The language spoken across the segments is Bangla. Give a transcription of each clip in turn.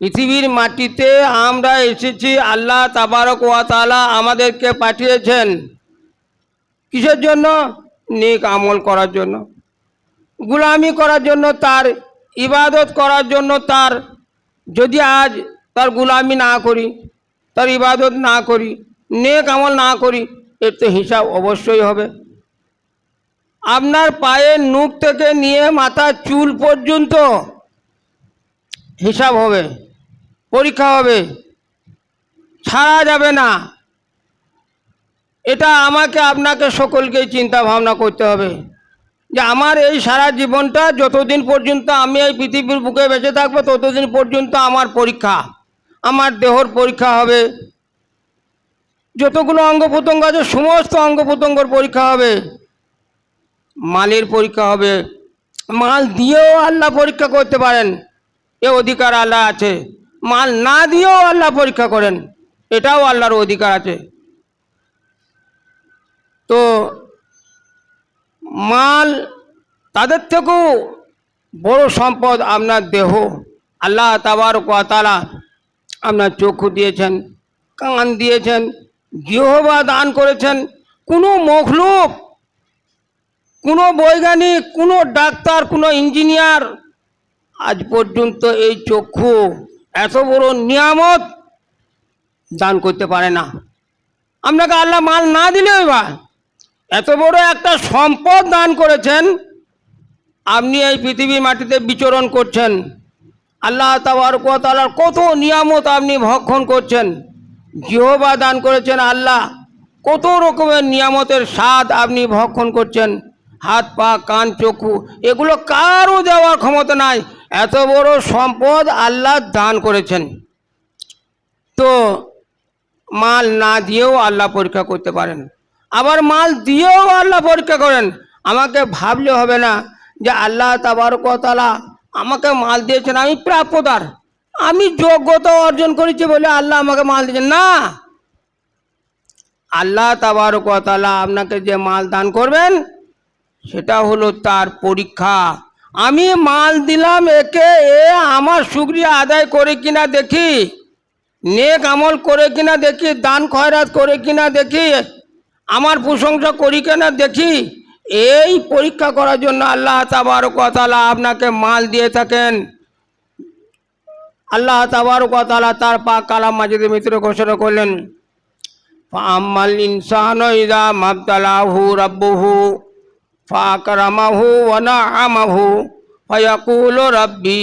পৃথিবীর মাটিতে আমরা এসেছি, আল্লাহ তাবারক ওয়া তাআলা আমাদেরকে পাঠিয়েছেন। কিসের জন্য? নেক আমল করার জন্য। গুলামি করার জন্য তার, ইবাদত করার জন্য তার। যদি আজ তার গুলামি না করি, তার ইবাদত না করি, নেক আমল না করি, এর তো হিসাব অবশ্যই হবে। আপনার পায়ের নুক থেকে নিয়ে মাথার চুল পর্যন্ত হিসাব হবে। পরীক্ষা হবে। ছাড়া যাবে না। এটা আমাকে, আপনাকে সকলকেই চিন্তা ভাবনা করতে হবে। যে আমার এই সারা জীবনটা, যতদিন পর্যন্ত আমি এই পৃথিবীর বুকে বেঁচে থাকব, ততদিন পর্যন্ত আমার পরীক্ষা, আমার দেহর পরীক্ষা হবে। যতগুলো অঙ্গ প্রত্যঙ্গ আছে, সমস্ত অঙ্গ প্রত্যঙ্গর পরীক্ষা হবে। মালের পরীক্ষা হবে। মাল দিয়েও আল্লাহ পরীক্ষা করতে পারেন। এ অধিকার আল্লাহ আছে। মাল না দিয়েও আল্লাহ পরীক্ষা করেন, এটাও আল্লাহর অধিকার আছে। তো মাল তাদের থেকেও বড় সম্পদ আপনার দেহ। আল্লাহ তাবার তালা আপনার চক্ষু দিয়েছেন, কান দিয়েছেন জিহবা দান করেছেন। কোনো মখলুক, কোনো বৈজ্ঞানিক, কোনো ডাক্তার, কোনো ইঞ্জিনিয়ার আজ পর্যন্ত এই চক্ষু এত বড় নিয়ামত দান করতে পারে না। আপনাকে আল্লাহ মাল না দিলেও বা এত বড় একটা সম্পদ দান করেছেন, আপনি এই পৃথিবীর মাটিতে বিচরণ করছেন। আল্লাহ তালার কত নিয়ামত আপনি ভক্ষণ করছেন। জিহবা দান করেছেন আল্লাহ, কত রকমের নিয়ামতের স্বাদ আপনি ভক্ষণ করছেন। হাত পা কান, চক্ষু, এগুলো কারও দেওয়ার ক্ষমতা নাই। এত বড় সম্পদ আল্লাহ দান করেছেন। তো মাল না দিয়েও আল্লাহ পরীক্ষা করতে পারেন। আবার মাল দিয়েও আল্লাহ পরীক্ষা করেন। আমাকে ভাবলে হবে না যে আল্লাহ তাবারকতালা আমাকে মাল দিয়েছেন, আমি প্রাপ্যতার আমি যোগ্যতা অর্জন করেছি বলে আল্লাহ আমাকে মাল দিয়েছেন। না! আল্লাহ তাবারকতালা আপনাকে যে মাল দান করবেন, সেটা হলো তার পরীক্ষা। আমি মাল দিলাম একে, এ আমার সুক্রিয়া আদায় করে কিনা দেখি। নেক আমল করে কিনা দেখি, দান খয়রাত করে কিনা দেখি, আমার প্রশংসা করি কিনা দেখি। এই পরীক্ষা করার জন্য আল্লাহ তাবার কথালা আপনাকে মাল দিয়ে থাকেন। আল্লাহ তাবার কথালা তার পা কালাম মাজিদের মিত্র ঘোষণা করলেন আম্মাল ইনসান ইদা মাবতালাহু রাব্বুহু। ফাকরামাহু ওয়া নাআমাহু ফায়াকুলু রাব্বি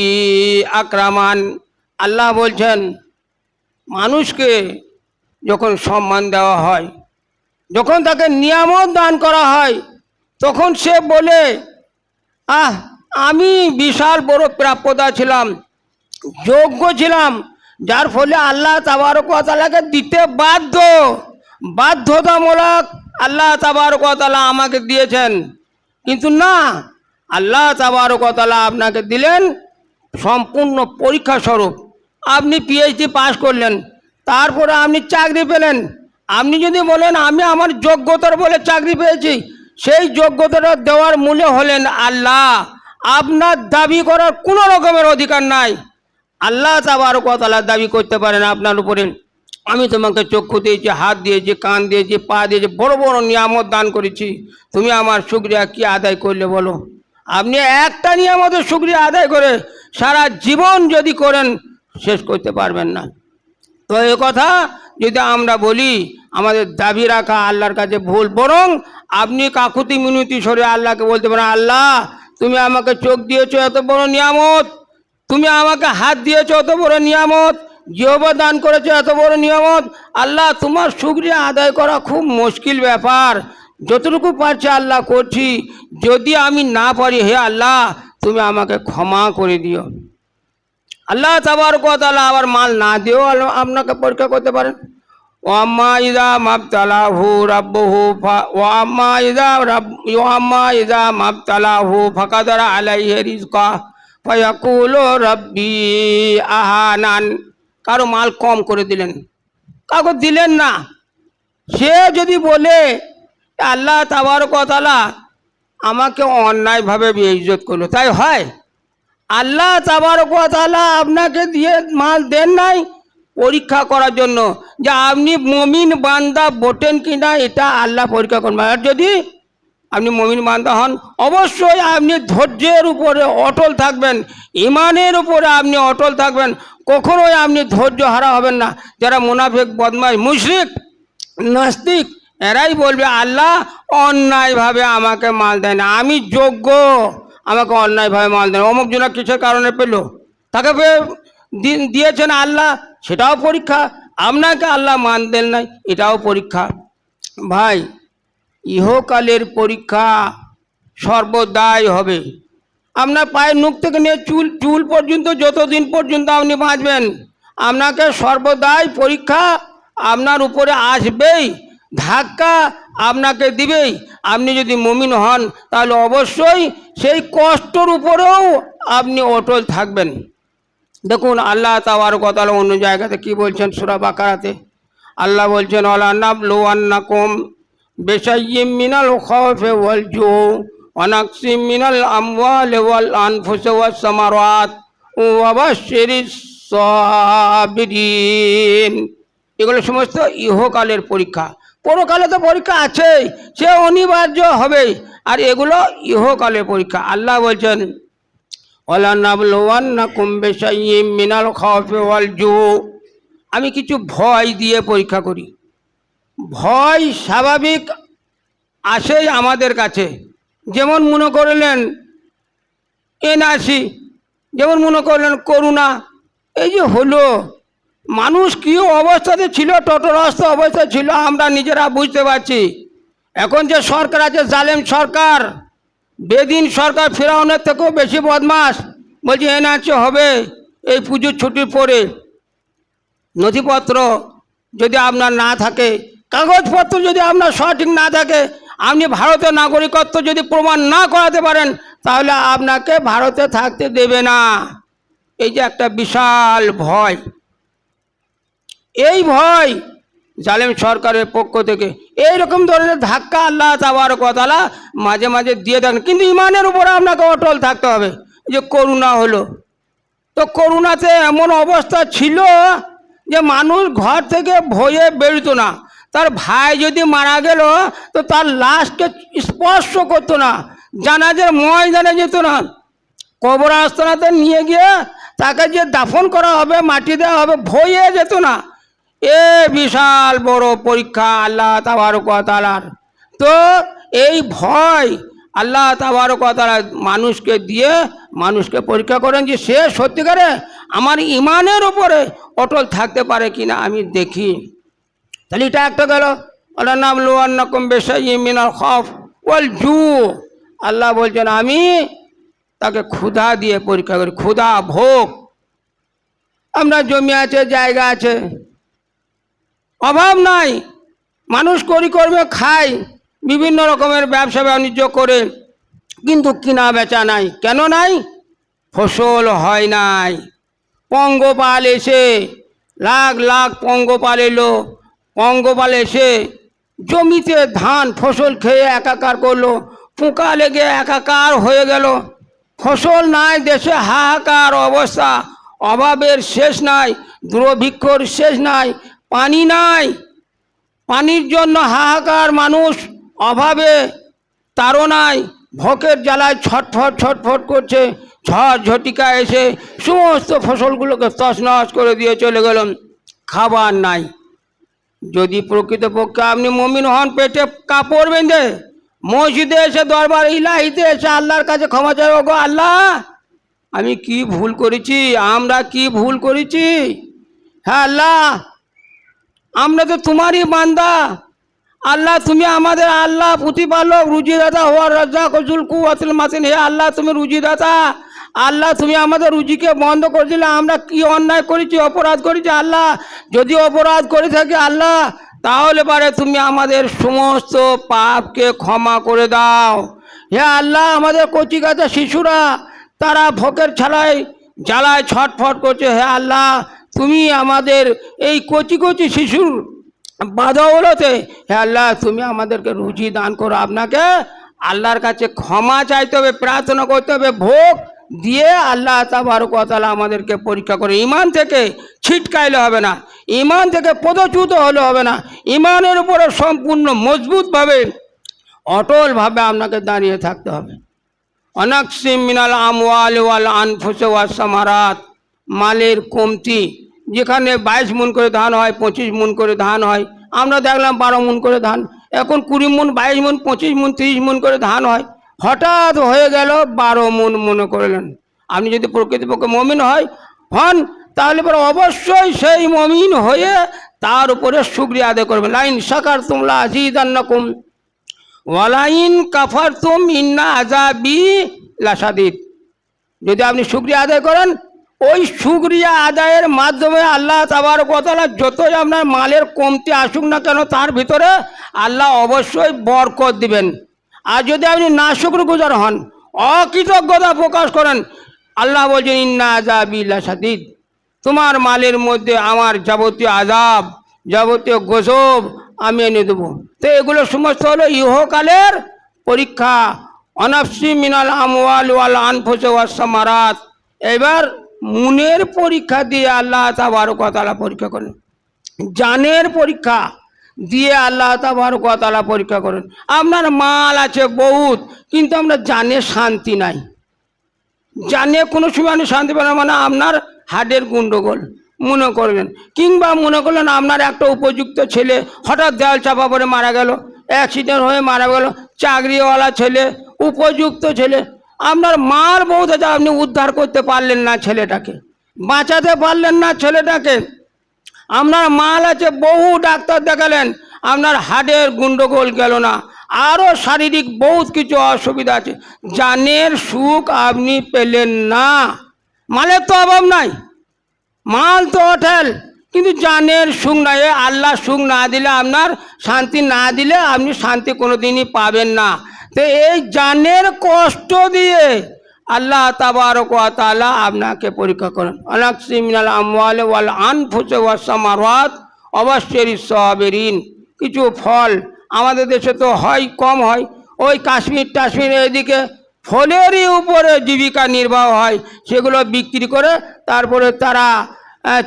আকরামান। আল্লাহ বলছেন, মানুষকে যখন সম্মান দেওয়া হয়, যখন তাকে নিয়ামত দান করা হয়, তখন সে বলে, আহ, আমি বিশাল বড় প্রাপ্যতা ছিলাম, যোগ্য ছিলাম, যার ফলে আল্লাহ তাবারকালাকে দিতে বাধ্য। বাধ্যতামূলক আল্লাহ তাবারকালা আমাকে দিয়েছেন। কিন্তু না, আল্লাহ তাবারকতালা আপনাকে দিলেন সম্পূর্ণ পরীক্ষা স্বরূপ। আপনি পিএইচডি পাশ করলেন, তারপরে আপনি চাকরি পেলেন। আপনি যদি বলেন, আমি আমার যোগ্যতার বলে চাকরি পেয়েছি সেই যোগ্যতাটা দেওয়ার মূল্য হলেন আল্লাহ। আপনার দাবি করার কোনো রকমের অধিকার নাই। আল্লাহ তাবারকতালা দাবি করতে পারেন আপনার উপরে। আমি তোমাকে চক্ষু দিয়েছি, হাত দিয়েছি, কান দিয়েছি, পা দিয়েছি, বড় বড় নিয়ামত দান করেছি। তুমি আমার শুক্রিয়া কি আদায় করলে বলো? আপনি একটা নিয়ামতের শুক্রিয়া আদায় করে সারা জীবন যদি করেন, শেষ করতে পারবেন না। তো এ কথা যদি আমরা বলি, আমাদের দাবি রাখা আল্লাহর কাছে ভুল, বরং আপনি কাকুতি মিনতি সরে আল্লাহকে বলতে পারেন, আল্লাহ, তুমি আমাকে চোখ দিয়েছ এত বড় নিয়ামত, তুমি আমাকে হাত দিয়েছ এত বড় নিয়ামত জিহবা দান করেছ, এত বড় নিয়ামত। আল্লাহ, তোমার শুক্রিয়া আদায় করা খুব মুশকিল ব্যাপার। যতটুকু পারছি আল্লাহ করছি। যদি আমি না পারি, হে আল্লাহ, তুমি আমাকে ক্ষমা করে দিও। আল্লাহ তাবার কথা আবার মাল না আল্লাহ আপনাকে পরীক্ষা করতে পারেন। ওয়াম্মা ইদা মাবতালাহু রাব্বুহু ওয়াম্মা ইদা রাব ওয়াম্মা ইদা মাবতালাহু ফাকাদারা আলাইহি রিজকা ফায়াকুলু রাব্বি আহানান। কারও মাল কম করে দিলেন। কাউকে দিলেন না। সে যদি বলে আল্লাহ তাবার কথালা আমাকে অন্যায়ভাবে বেইজ্জত করল। তাই হয়। আল্লাহ তাবারকালা আপনাকে দিয়ে মাল দেন নাই পরীক্ষা করার জন্য। যে আপনি মমিন বান্দা বোটেন কিনা, এটা আল্লাহ পরীক্ষা করবেন। আর যদি আপনি মমিন বান্দা হন, অবশ্যই আপনি ধৈর্যের উপরে অটল থাকবেন, ইমানের উপরে আপনি অটল থাকবেন, কখনোই আপনি ধৈর্য হারা হবেন না। যারা মুনাফিক বদমাই মুশরিক, নাস্তিক, এরাই বলবে, আল্লাহ অন্যায়ভাবে আমাকে মাল দেয় না, আমি যোগ্য, আমাকে অন্যায়ভাবে মাল দেয়। অমুক জনা কিসের কারণে পেল? তাকে দিয়েছেন আল্লাহ, সেটাও পরীক্ষা। আপনাকে আল্লাহ মান দেন নাই, এটাও পরীক্ষা। ভাই ইহকালের পরীক্ষা সর্বদাই হবে। আপনার পায়ের নুখ থেকে নিয়ে চুল চুল পর্যন্ত, যতদিন পর্যন্ত আপনি বাঁচবেন, আপনাকে সর্বদাই পরীক্ষা আপনার উপরে আসবেই, ধাক্কা আপনাকে দিবেই। আপনি যদি মমিন হন, তাহলে অবশ্যই সেই কষ্টর উপরেও আপনি অটল থাকবেন। দেখুন, আল্লাহ তাওয়ার কথা অন্য জায়গাতে কি বলছেন? সুরা বাকারাতে? আল্লাহ বলছেন আল্লাহ নাব লো আন্না কম বেসাইয়িম মিনাল খৌফে ওয়াল জু অনাকসিম মিনাল আমওয়াল ওয়াল আনফুস ওয়াস সামারাত ওয়া বাশশিরিস সাবিরিন এগুলো সমস্ত ইহকালের পরীক্ষা। পরকালে তো পরীক্ষা আছেই, সে অনিবার্য হবেই। আর এগুলো ইহকালের পরীক্ষা। আল্লাহ বলছেন ওলানাবলোয়ান্নাকুম বেশাইয়িম মিনাল খাওয়াফে ওয়াল জু আমি কিছু ভয় দিয়ে পরীক্ষা করি। ভয় স্বাভাবিক আসেই আমাদের কাছে। যেমন মনে করলেন এনআরসি, যেমন মনে করলেন করুণা, এই যে হলো, মানুষ কী অবস্থাতে ছিল তটরস্ত অবস্থা ছিল, আমরা নিজেরা বুঝতে পারছি। এখন যে সরকার আছে, জালেম সরকার, বেদিন সরকার ফেরাউনের থেকেও বেশি বদমাস বলছে এনআরসি হবে এই পুজোর ছুটির পরে। নথিপত্র যদি আপনার না থাকে কাগজপত্র যদি আপনার সঠিক না থাকে, আপনি ভারতের নাগরিকত্ব যদি প্রমাণ না করাতে পারেন, তাহলে আপনাকে ভারতে থাকতে দেবে না। এই যে একটা বিশাল ভয়। এই ভয় জালেম সরকারের পক্ষ থেকে। এই রকম ধরনের ধাক্কা আল্লাহ তাবার কথালা মাঝে মাঝে দিয়ে থাকেন কিন্তু ইমানের উপরে আপনাকে অটল থাকতে হবে যে করুণা হলো। তো করুণাতে এমন অবস্থা ছিল যে মানুষ ঘর থেকে ভয়ে বেরোতো না। তার ভাই যদি মারা গেল, তো তার লাশকে স্পর্শ করতো না, জানাজের ময়দানে যেত না। কবর আস্তানাতে নিয়ে গিয়ে তাকে যে দাফন করা হবে, মাটি দেওয়া হবে, ভয়ে যেত না। এ বিশাল বড় পরীক্ষা আল্লাহ তাবারকালার তো এই ভয় আল্লাহ তাবারকালা মানুষকে দিয়ে, মানুষকে পরীক্ষা করেন যে সে সত্যিকারে আমার ইমানের উপরে অটল থাকতে পারে কিনা আমি দেখি। তাহলে এটা একটা গেল। ওটার নাম লোয়ান্নকম বেশাই মিনাল খফ ওয়াল জু। আল্লাহ বলছেন, আমি তাকে ক্ষুধা দিয়ে পরীক্ষা করি, ক্ষুধা ভোগ। আমরা জমি আছে, জায়গা আছে। অভাব নাই। মানুষ করি করবে, খায়। বিভিন্ন রকমের ব্যবসা বাণিজ্য করে। কিন্তু কিনা বেচা নাই। কেন নাই? ফসল হয় নাই। পঙ্গপাল এসে লাখ লাখ পঙ্গপাল এলো। পঙ্গপাল এসে জমিতে ধান, ফসল খেয়ে একাকার করল। পোকা লেগে একাকার হয়ে গেল। ফসল নাই, দেশে হাহাকার অবস্থা। অভাবের শেষ নাই, দুর্ভিক্ষর শেষ নাই, পানি নাই। পানির জন্য হাহাকার মানুষ অভাবে নাই। ভোকের জ্বালায় ছটফট ছটফট করছে। ঝড় ঝটিকা এসে সমস্ত ফসলগুলোকে তছনছ করে দিয়ে চলে গেলাম। খাবার নাই। যদি প্রকৃতপক্ষে আপনি মমিন হন, পেটে কাপড় বেঁধে মসজিদে এসে দরবার ইলাহিতে এসে আল্লাহর কাছে ক্ষমা চাই গো আল্লাহ। আমি কি ভুল করেছি? আমরা কি ভুল করেছি? হ্যাঁ আল্লাহ, আমরা তো তোমারই বান্দা। আল্লাহ, তুমি আমাদের আল্লাহ প্রতিপালক, রুজিদাতা হওয়ার রাজা কজুল কুয়াতুল মাসিন। হে আল্লাহ, তুমি রুজিদাতা। আল্লাহ তুমি আমাদের রুজিকে বন্ধ করে দিলে, আমরা কি অন্যায় করেছি, অপরাধ করেছি? আল্লাহ, যদি অপরাধ করে থাকি আল্লাহ, তাহলে পারে তুমি আমাদের সমস্ত পাপকে ক্ষমা করে দাও। হে আল্লাহ, আমাদের কচি কাঁচা শিশুরা, তারা ভোকের ছাড়াই জ্বালায়, ছটফট করছে। হে আল্লাহ, তুমি আমাদের এই কচি কচি শিশুর বাধাওলতে হে আল্লাহ, তুমি আমাদেরকে রুজি দান করো। আপনাকে আল্লাহর কাছে ক্ষমা চাইতে হবে, প্রার্থনা করতে হবে, ভোগ দিয়ে আল্লাহ তাবারকালা আমাদেরকে পরীক্ষা করে ইমান থেকে ছিটকাইলে হবে না। ইমান থেকে পদচ্যুত হলে হবে না। ইমানের উপরে সম্পূর্ণ মজবুতভাবে, অটলভাবে আপনাকে দাঁড়িয়ে থাকতে হবে। অনাকসিম মিনাল আমওয়াল ওয়াল আনফুসে ওয়াল সামারাত, মালের কমতি, যেখানে বাইশ মন করে ধান হয়, পঁচিশ মন করে ধান হয়, আমরা দেখলাম বারো মন করে ধান। এখন কুড়ি মন, বাইশ মন, পঁচিশ মন, তিরিশ মন করে ধান হয়। হঠাৎ হয়ে গেল বারো মন মনে করলেন। আপনি যদি প্রকৃতপক্ষে মমিন হয়, হন, তাহলে পরে অবশ্যই সেই মমিন হয়ে তার উপরে সুক্রিয়া আদায় করবে লাইন সাকার তোমলা আজিদান্নাকুম ওয়ালাইন কাফার তুম ইন্না আজাবি লাসাদিদ যদি আপনি শুক্রিয়া আদায় করেন, ওই শুক্রিয়া আদায়ের মাধ্যমে আল্লাহ তাবার কথালা যতই আপনার মালের কমতি আসুক না কেন, তার ভিতরে আল্লাহ অবশ্যই বরকত দিবেন। আর যদি আপনি না শুক্র গুজার হন, অকৃতজ্ঞতা প্রকাশ করেন, আল্লাহ বলছেন, ইন্না আজাবি লাসাদিদ তোমার মালের মধ্যে আমার যাবতীয় আজাব যাবতীয় গজব আমি এনে দেবো। তো এগুলো সমস্ত হলো ইহকালের পরীক্ষা। অনাফসি মিনাল আমওয়াল ওয়াল আনফুসে ওয়াসামারাত এবার মুনের পরীক্ষা দিয়ে আল্লাহ তাবারকতালা পরীক্ষা করেন। জানের পরীক্ষা। দিয়ে আল্লাহ তাবারকতালা পরীক্ষা করেন। আপনার মাল আছে বহুত কিন্তু আমরা জানে শান্তি নাই। জানে কোনো সময় আপনি শান্তি পাবেন না, মানে আপনার হার্টের গুন্ডগোল মনে করলেন কিংবা মনে করলেন আপনার একটা উপযুক্ত ছেলে হঠাৎ দেওয়াল চাপা পড়ে মারা গেল অ্যাক্সিডেন্ট হয়ে মারা গেল চাকরিওয়ালা ছেলে উপযুক্ত ছেলে। আপনার মার বউ দাদা আপনি উদ্ধার করতে পারলেন না ছেলেটাকে। বাঁচাতে পারলেন না ছেলেটাকে। আপনার মাল আছে, বহু ডাক্তার দেখালেন। আপনার হার্টের গুন্ডগোল গেল না। আরও শারীরিক বহুত কিছু অসুবিধা আছে। জানের সুখ আপনি পেলেন না। মালের তো অভাব নাই। মাল তো হোটেল কিন্তু জানের সুখ নাই। আল্লাহ সুখ না দিলে আপনার শান্তি না দিলে আপনি শান্তি কোনো দিনই পাবেন না। তো এই জানের কষ্ট দিয়ে আল্লাহ তাবারক ওয়া আপনাকে পরীক্ষা করেন। আলাকসিমিনাল আমওয়াল ওয়াল আনফুসে ওয়াসামারাত অবশ্যই সবেরিন কিছু ফল আমাদের দেশে তো হয়, কম হয়। ওই কাশ্মীর টাশ্মীর এদিকে ফলেরই উপরে জীবিকা নির্বাহ হয়, সেগুলো বিক্রি করে তারপরে তারা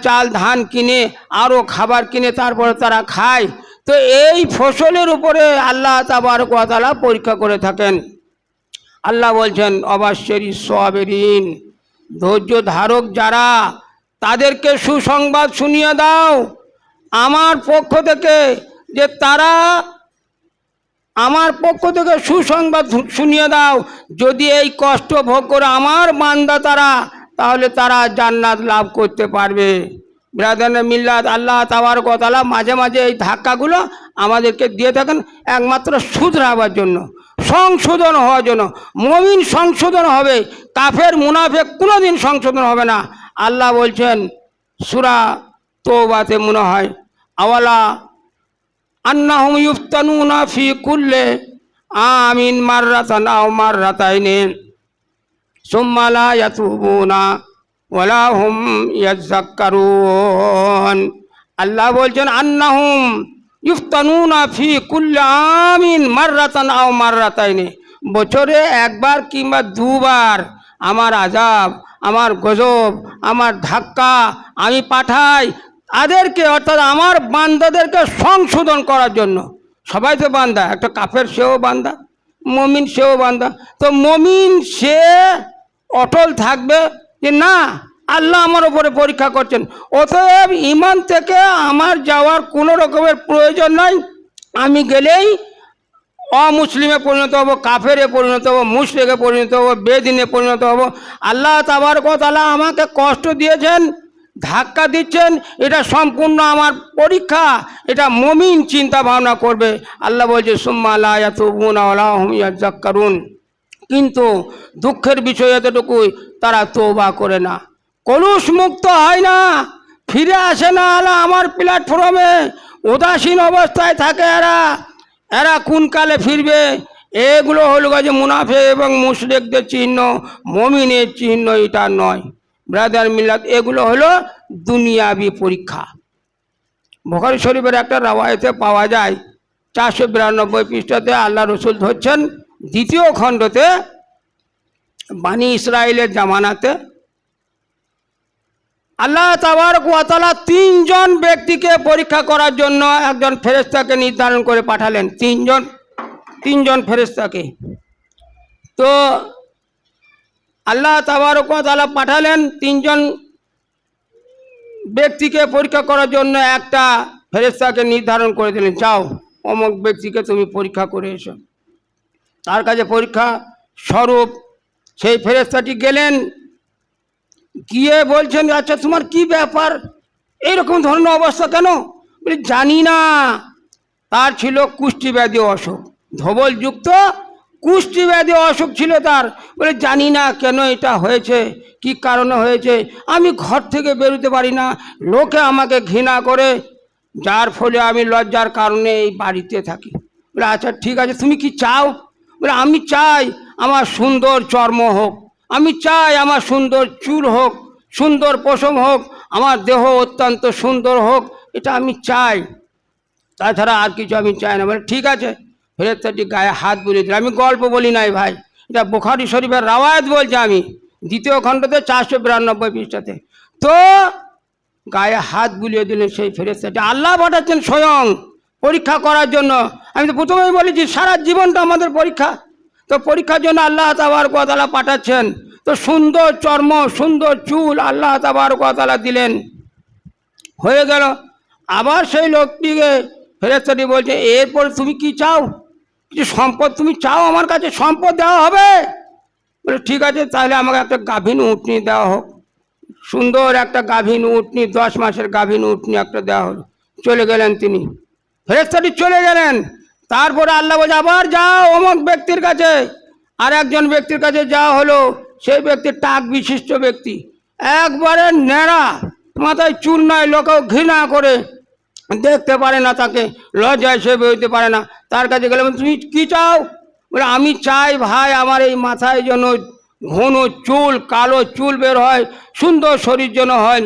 চাল, ধান কিনে, আরও খাবার কিনে তারপরে তারা খায়। তো এই ফসলের উপরে আল্লাহ তাবার তাবারকালা পরীক্ষা করে থাকেন। আল্লাহ বলছেন, অবশ্যই সবেরিন। ধৈর্য ধারক যারা, তাদেরকে সুসংবাদ শুনিয়ে দাও। আমার পক্ষ থেকে যে তারা আমার পক্ষ থেকে সুসংবাদ শুনিয়ে দাও। যদি এই কষ্ট ভোগ করে আমার মান্দা তারা, তাহলে তারা জান্নাত লাভ করতে পারবে। ব্রাদান মিল্লাত, আল্লাহ তাওয়ার কথালা মাঝে মাঝে এই ধাক্কাগুলো আমাদেরকে দিয়ে থাকেন একমাত্র শুধরাবার জন্য। সংশোধন হওয়ার জন্য। মমিন সংশোধন হবে, কাফের মুনাফেক কোনো দিন সংশোধন হবে না। আল্লাহ বলছেন, সুরা তোবাতে মনে হয়, আওয়ালা আন্নাহুম ইফতানুনা ফি কুল্লে আমিন মার মাররাতান আও মাররাতাইনি। সুম্মা লা ইয়াতুবুনা ওয়ালা হুম ইয়াযাক্কারুন আল্লাহ বলছেন, আন্নাহুম ইফতানুনা ফি কুল্লে আমিন মাররাতান আও মাররাতাইনি। বছরে একবার কিংবা দুবার আমার আজাব আমার গজব, আমার ধাক্কা আমি পাঠাই তাদেরকে, অর্থাৎ আমার বান্দাদেরকে সংশোধন করার জন্য। সবাই তো বান্দা, একটা কাফের সেও বান্দা, মমিন সেও বান্দা। তো মমিন সে অটল থাকবে যে না আল্লাহ আমার উপরে পরীক্ষা করছেন। অতএব ইমান থেকে আমার যাওয়ার কোনো রকমের প্রয়োজন নাই। আমি গেলেই অমুসলিমে পরিণত হব, কাফেরে পরিণত হব মুসলিমে পরিণত হব, বেদিনে পরিণত হব। আল্লাহ তাবার কথা আমাকে কষ্ট দিয়েছেন, ধাক্কা দিচ্ছেন। এটা সম্পূর্ণ আমার পরীক্ষা। এটা মমিন চিন্তা ভাবনা করবে। আল্লাহ বলছে, সুম্মা আল্লাহ করুন কিন্তু দুঃখের বিষয় এতটুকুই, তারা তোবা করে না। কলুষ মুক্ত হয় না। ফিরে আসে না আলা আমার প্ল্যাটফর্মে উদাসীন অবস্থায় থাকে এরা। এরা কোন কালে ফিরবে? এগুলো হলো যে মুনাফে এবং মুশরেকদের চিহ্ন, মমিনের চিহ্ন, এটা নয়। ব্রাদার মিল্লাত এগুলো হলো দুনিয়াবি পরীক্ষা। বখারি শরীফের একটা রাওয়ায়তে পাওয়া যায়, চারশো বিরানব্বই পৃষ্ঠাতে আল্লাহ রসুল ধরছেন, দ্বিতীয় খণ্ডতে, বানি ইসরায়েলের জামানাতে আল্লাহ তাবার কোয়াতালা তিনজন ব্যক্তিকে পরীক্ষা করার জন্য একজন ফেরেস্তাকে নির্ধারণ করে পাঠালেন। তিনজন তিনজন ফেরেস্তাকে তো আল্লাহ তাবার কোয়াতালা পাঠালেন তিনজন ব্যক্তিকে পরীক্ষা করার জন্য একটা ফেরেস্তাকে নির্ধারণ করে দিলেন। যাও, অমুক ব্যক্তিকে তুমি পরীক্ষা করে এসো। তার কাছে পরীক্ষা স্বরূপ সেই ফেরেস্তাটি গেলেন গিয়ে বলছেন আচ্ছা তোমার কি ব্যাপার? এইরকম ধরনের অবস্থা কেন? বলি, জানি না। তার ছিল কুষ্ঠিব্যাধি অসুখ। ধবলযুক্ত কুষ্ঠিব্যাধি অসুখ ছিল তার। বলে, জানি না কেন এটা হয়েছে? কি কারণে হয়েছে? আমি ঘর থেকে বেরোতে পারি না। লোকে আমাকে ঘৃণা করে। যার ফলে আমি লজ্জার কারণে এই বাড়িতে থাকি। বলে আচ্ছা ঠিক আছে, তুমি কি চাও? বলে, আমি চাই আমার সুন্দর চর্ম হোক। আমি চাই আমার সুন্দর চুল হোক, সুন্দর পশম হোক, আমার দেহ অত্যন্ত সুন্দর হোক, এটা আমি চাই। তাছাড়া আর কিছু আমি চাই না। বলে, ঠিক আছে। ফেরেস্তাটি গায়ে হাত বুলিয়ে দিল। আমি গল্প বলি নাই ভাই। এটা বোখারি শরীফের রাওয়ায়ত বলছি আমি। দ্বিতীয় খণ্ডতে চারশো বিরানব্বই পৃষ্ঠাতে। তো গায়ে হাত বুলিয়ে দিলেন সেই ফেরেস্তাটি আল্লাহ পাঠাচ্ছেন স্বয়ং পরীক্ষা করার জন্য। আমি তো প্রথমেই বলেছি, সারা জীবনটা আমাদের পরীক্ষা। তো পরীক্ষার জন্য আল্লাহ তাবার কথালা পাঠাচ্ছেন। তো সুন্দর চর্ম, সুন্দর চুল আল্লাহ তাবার কথালা দিলেন। হয়ে গেল। আবার সেই লোকটিকে ফেরেস্তাটি বলছে, এরপর তুমি কি চাও? কিছু সম্পদ তুমি চাও আমার কাছে? সম্পদ দেওয়া হবে? বলে, ঠিক আছে, তাহলে আমাকে একটা গাভীন উটনি দেওয়া হোক। সুন্দর একটা গাভীন উটনি, দশ মাসের গাভীন উটনি একটা দেওয়া হলো। চলে গেলেন তিনি। ফেরেস্তাটি চলে গেলেন। তারপরে আল্লাহ বলছে, আবার যাও অমুক ব্যক্তির কাছে। আর একজন ব্যক্তির কাছে যা হলো, সেই ব্যক্তি টাক বিশিষ্ট ব্যক্তি। একবারে নেড়া মাথায় চুল নয় লোকেও ঘৃণা করে দেখতে পারে না তাকে, লজ্জায় সে বেরোতে পারে না। তার কাছে গেলে তুমি কি চাও? বলে, আমি চাই ভাই, আমার এই মাথায় যেন ঘন চুল, কালো চুল বের হয়, সুন্দর শরীর যেন হয়।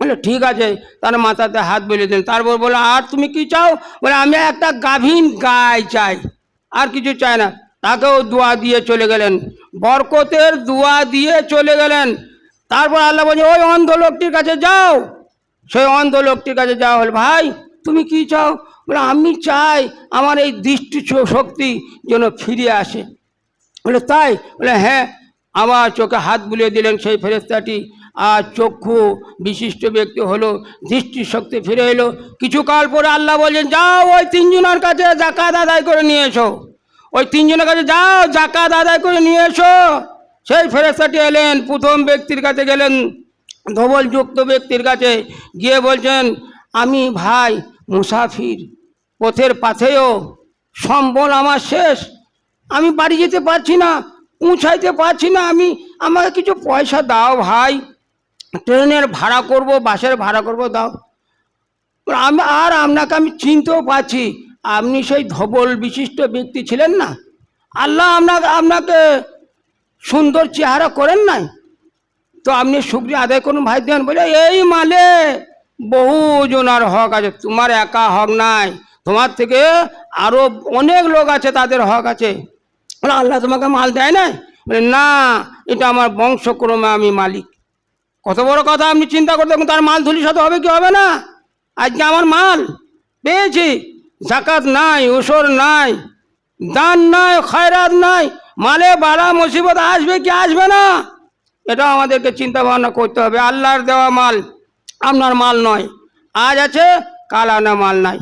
বলে, ঠিক আছে। তার মাথাতে হাত বেরিয়ে দিলেন। তারপর বলে আর তুমি কি চাও? বলে, আমি একটা গাভীন গায়ে চাই। আর কিছু চাই না। তাকেও দোয়া দিয়ে চলে গেলেন। বরকতের দোয়া দিয়ে চলে গেলেন। তারপর আল্লাহ বলছে, ওই অন্ধ লোকটির কাছে যাও। সেই অন্ধ লোকটির কাছে যাওয়া হল, ভাই, তুমি কি চাও? বলে, আমি চাই আমার এই দৃষ্টি শক্তি যেন ফিরে আসে। বলে, তাই? বলে হ্যাঁ। আবার চোখে হাত বুলিয়ে দিলেন সেই ফেরেস্তাটি আর চক্ষু বিশিষ্ট ব্যক্তি হলো দৃষ্টি শক্তি ফিরে এলো। কিছু কাল পরে আল্লাহ বলছেন যাও ওই তিনজনের কাছে জাকাত আদায় করে নিয়ে এসো। ওই তিনজনের কাছে যাও জাকাত আদায় করে নিয়ে এসো। সেই ফেরেস্তাটি এলেন, প্রথম ব্যক্তির কাছে গেলেন, ধবলযুক্ত ব্যক্তির কাছে গিয়ে বলছেন, আমি ভাই মুসাফির, পথের পাথেও সম্বল আমার শেষ। আমি বাড়ি যেতে পারছি না, পৌঁছাইতে পারছি না। আমি, আমাকে কিছু পয়সা দাও ভাই। ট্রেনের ভাড়া করব, বাসের ভাড়া করব, দাও। আমি, আর আপনাকে আমি চিনতেও পারছি, আপনি সেই ধবল বিশিষ্ট ব্যক্তি ছিলেন না? আল্লাহ আপনাকে আপনাকে সুন্দর চেহারা করেন নাই? তো আপনি শুক্রিয়া আদায় করুন, ভাই দেন, বলে, এই মালে বহু জনার হক আছে, তোমার একা হক নাই। তোমার থেকে আরও অনেক লোক আছে, তাদের হক আছে। আল্লাহ তোমাকে মাল দেয় না বলে, না, এটা আমার বংশক্রমে আমি মালিক। কত বড় কথা, আপনি চিন্তা করতে তার মাল ধুলি সাথে হবে কি, হবে না? আজকে আমার মাল পেয়েছি। জাকাত নাই ওসর নাই, দান নাই, খয়রাত নাই, মালে বাড়া মুসিবত আসবে কি আসবে না? এটা আমাদেরকে চিন্তা ভাবনা করতে হবে। আল্লাহর দেওয়া মাল আপনার মাল নয়। আজ আছে, কাল আনা মাল নাই।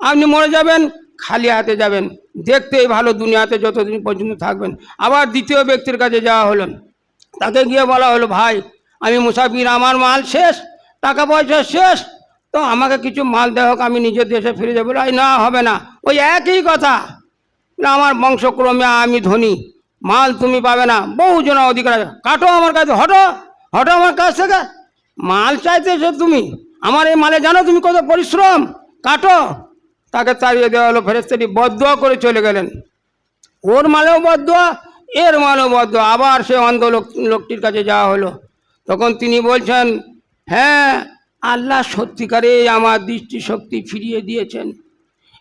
আপনি মরে যাবেন, খালি হাতে যাবেন। দেখতেই ভালো, দুনিয়াতে যতদিন পর্যন্ত থাকবেন। আবার দ্বিতীয় ব্যক্তির কাছে যাওয়া হলো। তাকে গিয়ে বলা হলো, ভাই আমি মুসাফির, আমার মাল শেষ, টাকা পয়সা শেষ। তো আমাকে কিছু মাল দেওয়া হোক, আমি নিজের দেশে ফিরে যাব। না, হবে না। ওই একই কথা। আমার বংশক্রমে আমি ধনী, মাল তুমি পাবে না। বহু জনা অধিকার আছে। কাটো আমার কাছে, হটো হটো আমার কাছ থেকে। মাল চাইতেছো তুমি। আমার এই মালে জানো তুমি কত পরিশ্রম। কাটো। তাকে তাড়িয়ে দেওয়া হলো। ফেরেস্তাটি বদুয়া করে চলে গেলেন। ওর মালেও বদুয়া, এর মালেও বদুয়া। আবার সে অন্ধ লোক, লোকটির কাছে যাওয়া হলো। তখন তিনি বলছেন হ্যাঁ আল্লাহ সত্যিকারে আমার দৃষ্টিশক্তি ফিরিয়ে দিয়েছেন।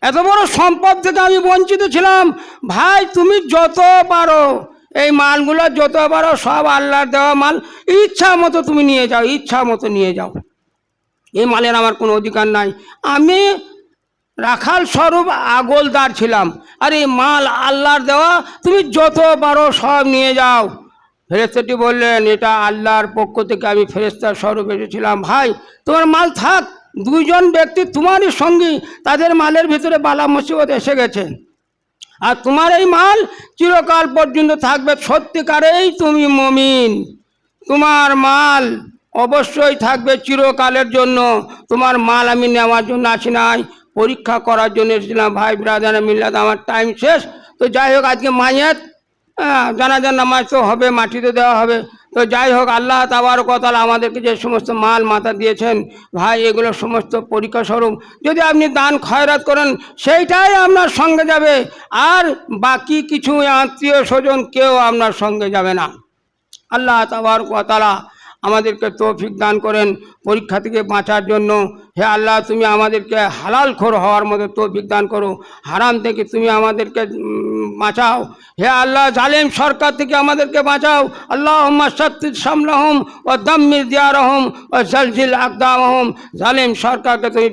এত বড় সম্পদ থেকে আমি বঞ্চিত ছিলাম। ভাই, তুমি যত পারো, এই মালগুলো যত পারো, সব আল্লাহর দেওয়া মাল, ইচ্ছা মতো তুমি নিয়ে যাও, ইচ্ছা মতো নিয়ে যাও। এই মালের আমার কোনো অধিকার নাই। আমি রাখাল স্বরূপ আগলদার ছিলাম। আর এই মাল আল্লাহর দেওয়া, তুমি যত পারো, সব নিয়ে যাও। ফেরেস্তাটি বললেন, এটা আল্লাহর পক্ষ থেকে আমি ফেরেস্তার স্বরূপ এসেছিলাম। ভাই, তোমার মাল থাক। দুইজন ব্যক্তি তোমারই সঙ্গী। তাদের মালের ভিতরে বালা মুসিবত এসে গেছে। আর তোমার এই মাল চিরকাল পর্যন্ত থাকবে। সত্যিকারেই তুমি মমিন। তোমার মাল অবশ্যই থাকবে চিরকালের জন্য। তোমার মাল আমি নেওয়ার জন্য আসি নাই। পরীক্ষা করার জন্য এসেছিলাম। ভাই ব্রাদার মিল্লাত, আমার টাইম শেষ। তো যাই হোক, আজকে মায়ের জানাজার নামাজ তো হবে, মাটিতে দেওয়া হবে। তো যাই হোক, আল্লাহ তাবার কথা আমাদেরকে যে সমস্ত মাল মাথা দিয়েছেন, ভাই, এগুলো সমস্ত পরীক্ষা স্বরূপ। যদি আপনি দান খয়রাত করেন, সেইটাই আপনার সঙ্গে যাবে। আর বাকি কিছু আত্মীয় স্বজন কেউ আপনার সঙ্গে যাবে না। আল্লাহ তাবার তালা আমাদেরকে তৌফিক দান করেন পরীক্ষা থেকে বাঁচার জন্য। হে আল্লাহ, তুমি আমাদেরকে হালাল খোর হওয়ার মতো তৌফিক দান করো। হারাম থেকে তুমি আমাদেরকে বাঁচাও। হে আল্লাহ, জালেম সরকার থেকে আমাদেরকে বাঁচাও। আল্লাহ সত্তির সামলাহম ও দম্মির দিয়ারহম ও জলজিল আকদামহম। জালেম সরকারকে তুমি